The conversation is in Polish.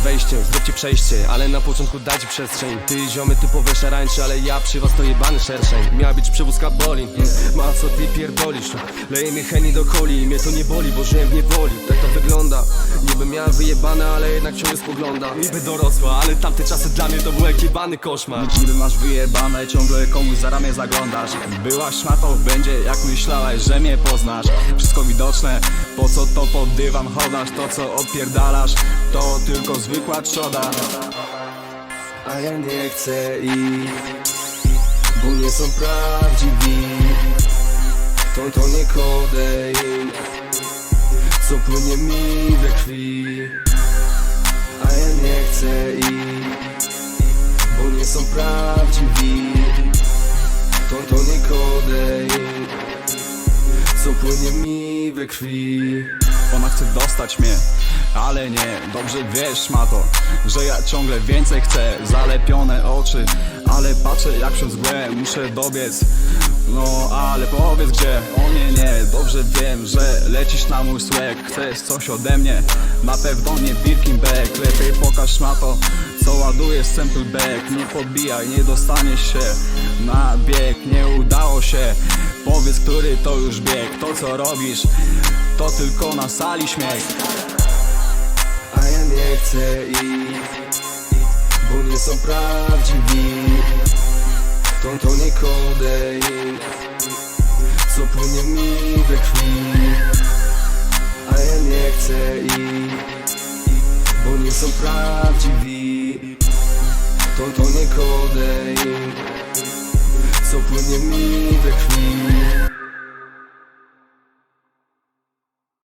jest wejście, zróbcie przejście Ale na początku dajcie przestrzeń. Ty ziomy typowe szarańcze, ale ja przy was to jebany szerszeń. Miała być przewózka boli, hmm. ma co ty pierdolisz. Leje mi heni do coli, mnie to nie boli, bo żyłem w niewoli. Tak to wygląda, niby miałem wyjebane, ale jednak ciągle spogląda. Niby dorosła, ale tamte czasy dla mnie to był jebany koszmar. Niby masz wyjebane, ciągle komuś za ramię zaglądasz. Byłaś szmatą, będzie jak myślałaś, że mnie poznasz. Wszystko widoczne, po co to pod dywan chodasz To co odpierdalasz, to tylko zwykła trzoda. A ja nie chcę iść Bo nie są prawdziwi. To to nie kodein Co płynie mi we krwi. A ja nie chcę iść Bo nie są prawdziwi. To to nie kodein Co płynie mi we krwi Ona chce dostać mnie, ale nie Dobrze wiesz ma to, że ja ciągle więcej chcę. Zalepione oczy, ale patrzę jak przez mgłę Muszę dobiec, no ale powiedz gdzie? O nie, nie, dobrze wiem, że lecisz na mój słek Chcesz coś ode mnie, na pewno nie Birkenbeck Lepiej pokaż ma to, co ładujesz sample back Nie podbijaj, nie dostaniesz się na bieg. Nie udało się, powiedz który to już bieg To co robisz, to tylko na sali śmiech. A ja nie chcę iść Bo nie są prawdziwi. To to nie kodein Co płynie mi we krwi. A ja nie chcę iść Bo nie są prawdziwi. To to nie kodein co płynie mi we krwi